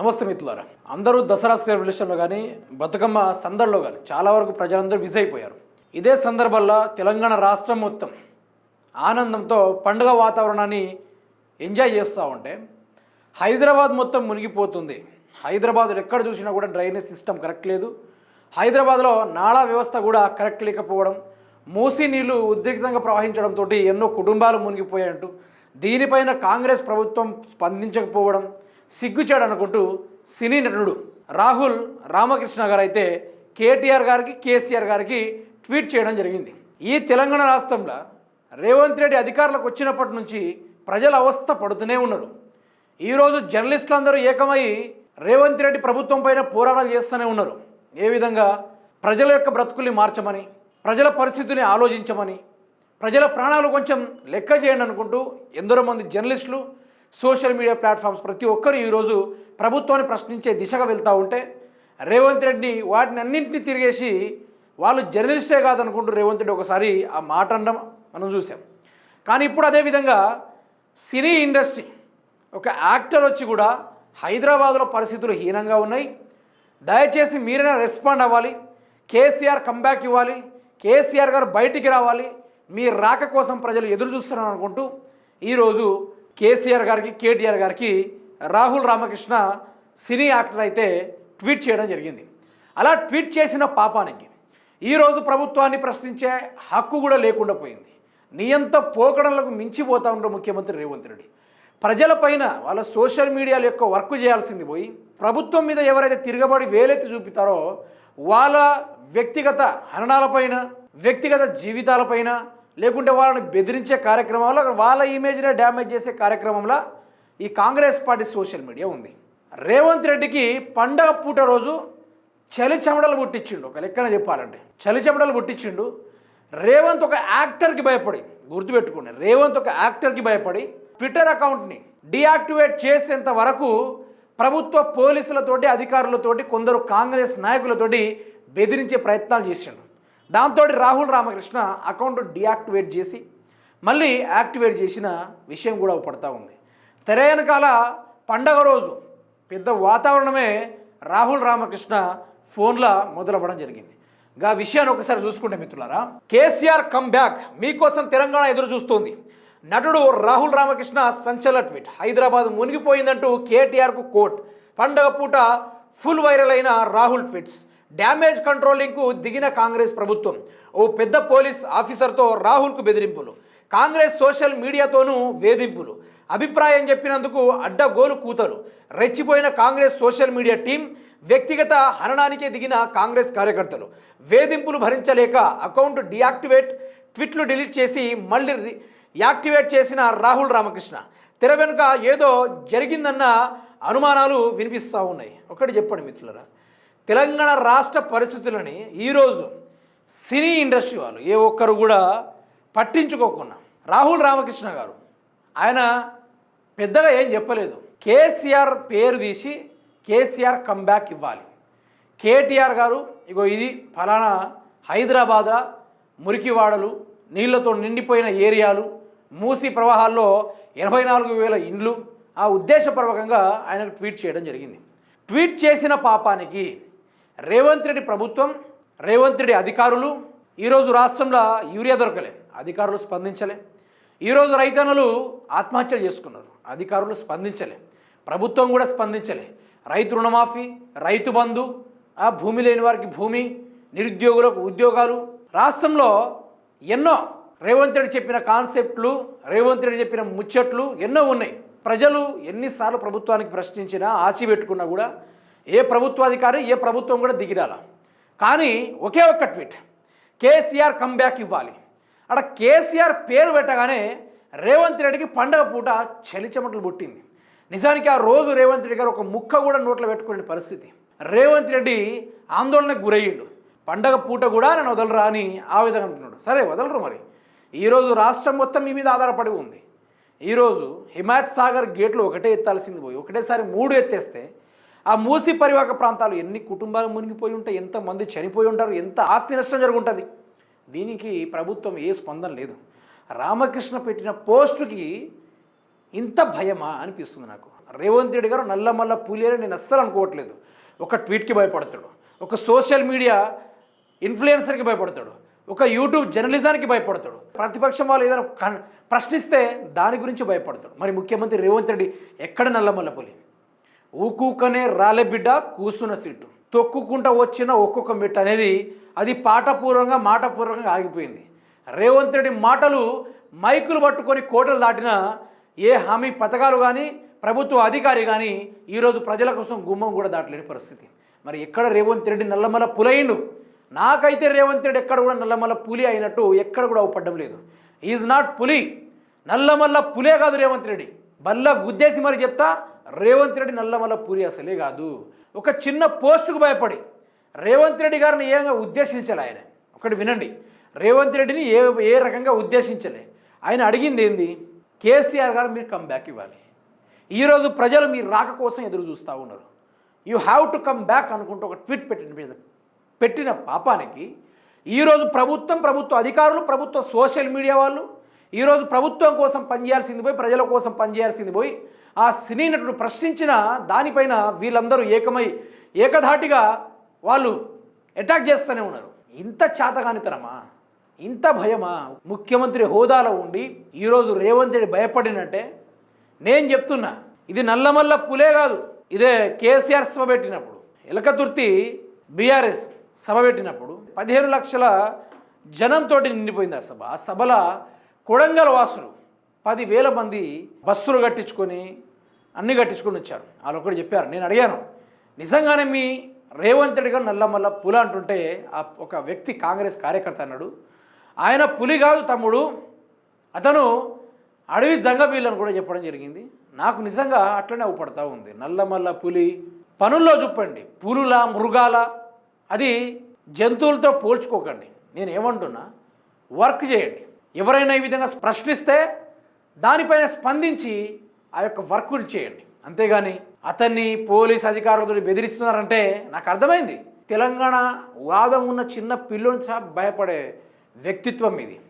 నమస్తే మిత్రులారా. అందరూ దసరా సెలబ్రేషన్లో కానీ బతుకమ్మ సందర్లో కానీ చాలా వరకు ప్రజలందరూ బిజీ అయిపోయారు. ఇదే సందర్భంలో తెలంగాణ రాష్ట్రం మొత్తం ఆనందంతో పండుగ వాతావరణాన్ని ఎంజాయ్ చేస్తూ ఉంటే హైదరాబాద్ మొత్తం మునిగిపోతుంది. హైదరాబాద్లో ఎక్కడ చూసినా కూడా డ్రైనేజ్ సిస్టమ్ కరెక్ట్ లేదు. హైదరాబాద్లో నాళా వ్యవస్థ కూడా కరెక్ట్ లేకపోవడం మూసీ నీళ్ళు ఉద్రిక్తంగా ప్రవహించడంతో ఎన్నో కుటుంబాలు మునిగిపోయాయంటూ దీనిపైన కాంగ్రెస్ ప్రభుత్వం స్పందించకపోవడం సిగ్గుచాడు అనుకుంటూ సినీ నటుడు రాహుల్ రామకృష్ణ గారు అయితే కేటీఆర్ గారికి కేసీఆర్ గారికి ట్వీట్ చేయడం జరిగింది. ఈ తెలంగాణ రాష్ట్రంలో రేవంత్ రెడ్డి అధికారులకు వచ్చినప్పటి నుంచి ప్రజల అవస్థ పడుతూనే ఉన్నారు ఈరోజు జర్నలిస్టులు అందరూ ఏకమై రేవంత్ రెడ్డి ప్రభుత్వం పైన పోరాటాలు చేస్తూనే ఉన్నారు. ఏ విధంగా ప్రజల యొక్క బ్రతుకుల్ని మార్చమని ప్రజల పరిస్థితిని ఆలోచించమని ప్రజల ప్రాణాలు కొంచెం లెక్క చేయండి అనుకుంటూ ఎందరో మంది జర్నలిస్టులు సోషల్ మీడియా ప్లాట్ఫామ్స్ ప్రతి ఒక్కరు ఈరోజు ప్రభుత్వాన్ని ప్రశ్నించే దిశగా వెళ్తూ ఉంటే రేవంత్ రెడ్డిని వాటిని అన్నింటినీ తిరిగేసి వాళ్ళు జర్నలిస్టే కాదనుకుంటూ రేవంత్ రెడ్డి ఒకసారి ఆ మాట అనడం మనం చూసాం. కానీ ఇప్పుడు అదేవిధంగా సినీ ఇండస్ట్రీ ఒక యాక్టర్ వచ్చి కూడా హైదరాబాద్లో పరిస్థితులు హీనంగా ఉన్నాయి. దయచేసి మీరైనా రెస్పాండ్ అవ్వాలి. కేసీఆర్ కంబ్యాక్ ఇవ్వాలి. కేసీఆర్ గారు బయటికి రావాలి. మీ రాక కోసం ప్రజలు ఎదురు చూస్తున్నారు అనుకుంటూ ఈరోజు కేసీఆర్ గారికి కేటీఆర్ గారికి రాహుల్ రామకృష్ణ సినీ యాక్టర్ అయితే ట్వీట్ చేయడం జరిగింది. అలా ట్వీట్ చేసిన పాపానికి ఈరోజు ప్రభుత్వాన్ని ప్రశ్నించే హక్కు కూడా లేకుండా పోయింది. నియంత పోకడలకు మించిపోతా ఉన్న ముఖ్యమంత్రి రేవంత్ రెడ్డి. ప్రజలపైన వాళ్ళ సోషల్ మీడియాల యొక్క వర్క్ చేయాల్సింది పోయి ప్రభుత్వం మీద ఎవరైతే తిరగబడి వేలెత్తి చూపుతారో వాళ్ళ వ్యక్తిగత హరణాలపైన వ్యక్తిగత జీవితాలపైన లేకుంటే వాళ్ళని బెదిరించే కార్యక్రమంలో వాళ్ళ ఇమేజ్నే డ్యామేజ్ చేసే కార్యక్రమంలో ఈ కాంగ్రెస్ పార్టీ సోషల్ మీడియా ఉంది. రేవంత్ రెడ్డికి పండగ పూట రోజు చలి చెమటలు పుట్టించిండు. ఒక లెక్కన చెప్పాలంటే చలి చెమటలు పుట్టించిండు. రేవంత్ ఒక యాక్టర్కి భయపడి గుర్తుపెట్టుకోండి రేవంత్ ఒక యాక్టర్కి భయపడి ట్విట్టర్ అకౌంట్ని డియాక్టివేట్ చేసేంత వరకు ప్రభుత్వ పోలీసులతోటి అధికారులతోటి కొందరు కాంగ్రెస్ నాయకులతోటి బెదిరించే ప్రయత్నాలు చేసిండు. దాంతో రాహుల్ రామకృష్ణ అకౌంట్ డియాక్టివేట్ చేసి మళ్ళీ యాక్టివేట్ చేసిన విషయం కూడా పడతా ఉంది. తెర వెనకాల పండగ రోజు పెద్ద వాతావరణమే రాహుల్ రామకృష్ణ ఫోన్లో మొదలవ్వడం జరిగింది. గా విషయాన్ని ఒకసారి చూసుకుంటే మిత్రులారా కేసీఆర్ కమ్ బ్యాక్ మీకోసం తెలంగాణ ఎదురు చూస్తోంది. నటుడు రాహుల్ రామకృష్ణ సంచలన ట్వీట్. హైదరాబాద్ మునిగిపోయిందంటూ కేటీఆర్కు కోట్. పండగ పూట ఫుల్ వైరల్ అయిన రాహుల్ ట్వీట్స్ డ్యామేజ్ కంట్రోలింగ్కు దిగిన కాంగ్రెస్ ప్రభుత్వం. ఓ పెద్ద పోలీస్ ఆఫీసర్తో రాహుల్కు బెదిరింపులు. కాంగ్రెస్ సోషల్ మీడియాతోనూ వేధింపులు. అభిప్రాయం చెప్పినందుకు అడ్డగోలు కూతలు. రెచ్చిపోయిన కాంగ్రెస్ సోషల్ మీడియా టీం వ్యక్తిగత హననానికే దిగిన కాంగ్రెస్ కార్యకర్తలు. వేధింపులు భరించలేక అకౌంట్ డియాక్టివేట్ ట్విట్లు డిలీట్ చేసి మళ్ళీ రి- యాక్టివేట్ చేసిన రాహుల్ రామకృష్ణ. తెర వెనుక ఏదో జరిగిందన్న అనుమానాలు వినిపిస్తూ ఉన్నాయి. ఒకటి చెప్పండి మిత్రులరా. తెలంగాణ రాష్ట్ర పరిస్థితులని ఈరోజు సినీ ఇండస్ట్రీ వాళ్ళు ఏ ఒక్కరు కూడా పట్టించుకోకుండా రాహుల్ రామకృష్ణ గారు ఆయన పెద్దగా ఏం చెప్పలేదు. కేసీఆర్ పేరు తీసి కేసీఆర్ కంబ్యాక్ ఇవ్వాలి. కేటీఆర్ గారు ఇగో ఇది ఫలానా హైదరాబాద్ మురికివాడలు నీళ్ళతో నిండిపోయిన ఏరియాలు మూసి ప్రవాహాల్లో ఎనభై నాలుగు వేల ఇండ్లు ఆ ఉద్దేశపూర్వకంగా ఆయనకు ట్వీట్ చేయడం జరిగింది. ట్వీట్ చేసిన పాపానికి రేవంత్ రెడ్డి ప్రభుత్వం రేవంత్ రెడ్డి అధికారులు ఈరోజు రాష్ట్రంలో యూరియా దొరకలే అధికారులు స్పందించలే. ఈరోజు రైతన్నలు ఆత్మహత్యలు చేసుకున్నారు అధికారులు స్పందించలే ప్రభుత్వం కూడా స్పందించలే. రైతు రుణమాఫీ రైతు బంధు ఆ భూమి లేని వారికి భూమి నిరుద్యోగులకు ఉద్యోగాలు. రాష్ట్రంలో ఎన్నో రేవంత్ రెడ్డి చెప్పిన కాన్సెప్ట్లు రేవంత్ రెడ్డి చెప్పిన ముచ్చట్లు ఎన్నో ఉన్నాయి. ప్రజలు ఎన్నిసార్లు ప్రభుత్వానికి ప్రశ్నించినా ఆచిపెట్టుకున్నా కూడా ఏ ప్రభుత్వాధికారి ఏ ప్రభుత్వం కూడా దిగిరాల. కానీ ఒకే ఒక్క ట్వీట్ కేసీఆర్ కంబ్యాక్ ఇవ్వాలి. అక్కడ కేసీఆర్ పేరు పెట్టగానే రేవంత్ రెడ్డికి పండగ పూట చలిచమటలు పుట్టింది. నిజానికి ఆ రోజు రేవంత్ రెడ్డి గారు ఒక ముక్క కూడా నోట్లో పెట్టుకునే పరిస్థితి. రేవంత్ రెడ్డి ఆందోళనకు గురయ్యిండు. పండగ పూట కూడా నేను వదలరా అని ఆ విధంగా అంటున్నాడు. సరే వదలరు మరి. ఈరోజు రాష్ట్రం మొత్తం మీ మీద ఆధారపడి ఉంది. ఈరోజు హిమాయత్ సాగర్ గేట్లు ఒకటే ఎత్తాల్సింది పోయి ఒకటేసారి మూడు ఎత్తేస్తే ఆ మూసి పరివాహక ప్రాంతాలు ఎన్ని కుటుంబాలు మునిగిపోయి ఉంటాయి ఎంతమంది చనిపోయి ఉంటారు ఎంత ఆస్తి నష్టం జరుగుంటుంది. దీనికి ప్రభుత్వం ఏ స్పందన లేదు. రామకృష్ణ పెట్టిన పోస్టుకి ఇంత భయమా అనిపిస్తుంది నాకు. రేవంత్ రెడ్డి గారు నల్లమల్ల పులి నేను అస్సలు అనుకోవట్లేదు. ఒక ట్వీట్కి భయపడతాడు. ఒక సోషల్ మీడియా ఇన్ఫ్లుయెన్సర్కి భయపడతాడు. ఒక యూట్యూబ్ జర్నలిజానికి భయపడతాడు. ప్రతిపక్షం వాళ్ళు ఏదైనా ప్రశ్నిస్తే దాని గురించి భయపడతాడు. మరి ముఖ్యమంత్రి రేవంత్ రెడ్డి ఎక్కడ నల్లమల్ల పులి ఊకూకనే రాలే బిడ్డ కూసున్న సీటు. తొక్కుకుంటా వచ్చిన ఒక్కొక్క మిట్ట అనేది అది పాటపూర్వంగా మాటపూర్వకంగా ఆగిపోయింది. రేవంత్ రెడ్డి మాటలు మైకులు పట్టుకొని కోటలు దాటిన ఏ హామీ పథకాలు కానీ ప్రభుత్వ అధికారి కానీ ఈరోజు ప్రజల కోసం గుమ్మం కూడా దాటలేని పరిస్థితి. మరి ఎక్కడ రేవంత్ రెడ్డి నల్లమల పులయిండు నాకైతే రేవంత్ రెడ్డి ఎక్కడ కూడా నల్లమల్ల పులి అయినట్టు ఎక్కడ కూడా అవపడ్డం లేదు. ఈజ్ నాట్ పులి. నల్లమల్ల పులే కాదు రేవంత్ రెడ్డి. బల్ల గుద్దేసి మరి చెప్తా రేవంత్ రెడ్డి నల్లమల్ల పూరి అసలే కాదు. ఒక చిన్న పోస్టుకు భయపడి రేవంత్ రెడ్డి గారిని ఏగా ఉద్దేశించాలి ఆయన? ఒకటి వినండి. రేవంత్ రెడ్డిని ఏ ఏ రకంగా ఉద్దేశించలే? ఆయన అడిగింది ఏంది? కేసీఆర్ గారు మీరు కమ్ బ్యాక్ ఇవ్వాలి. ఈరోజు ప్రజలు మీ రాక కోసం ఎదురు చూస్తూ ఉన్నారు. You have to come back అనుకుంటూ ఒక ట్వీట్ పెట్టిన పెట్టిన పాపానికి ఈరోజు ప్రభుత్వం ప్రభుత్వ అధికారులు ప్రభుత్వ సోషల్ మీడియా వాళ్ళు ఈరోజు ప్రభుత్వం కోసం పనిచేయాల్సింది పోయి ప్రజల కోసం పనిచేయాల్సింది పోయి ఆ సినీ నటుడు ప్రశ్నించిన దానిపైన వీళ్ళందరూ ఏకమై ఏకధాటిగా వాళ్ళు అటాక్ చేస్తూనే ఉన్నారు. ఇంత చాతగానితనమా? ఇంత భయమా? ముఖ్యమంత్రి హోదాలో ఉండి ఈరోజు రేవంత్ రెడ్డి భయపడినంటే నేను చెప్తున్నా ఇది నల్లమల్ల పులే కాదు. ఇదే కేసీఆర్ సభ పెట్టినప్పుడు ఎలకతుర్తి బీఆర్ఎస్ సభ పెట్టినప్పుడు పదిహేను లక్షల జనంతో నిండిపోయింది ఆ సభ. ఆ సభల కొడంగల్ వాసులు పదివేల మంది బస్సులు కట్టించుకొని అన్ని కట్టించుకొని వచ్చారు. వాళ్ళు ఒకటి చెప్పారు నేను అడిగాను నిజంగానే మీ రేవంత్ రెడ్డి గారు నల్లమల్ల పులి అంటుంటే ఆ ఒక వ్యక్తి కాంగ్రెస్ కార్యకర్త అన్నాడు. ఆయన పులి కాదు తమ్ముడు అతను అడవి జంగబీల్ అని కూడా చెప్పడం జరిగింది. నాకు నిజంగా అట్లనే అవుపడతా ఉంది. నల్లమల్ల పులి పనుల్లో చూపండి పులుల మృగాల అది జంతువులతో పోల్చుకోకండి. నేను ఏమంటున్నా వర్క్ చేయండి. ఎవరైనా ఈ విధంగా ప్రశ్నిస్తే దానిపైన స్పందించి ఆ యొక్క వర్కులు చేయండి. అంతేగాని అతన్ని పోలీస్ అధికారులతో బెదిరిస్తున్నారంటే నాకు అర్థమైంది. తెలంగాణ వాదం ఉన్న చిన్న పిల్లని సహా భయపడే వ్యక్తిత్వం ఇది.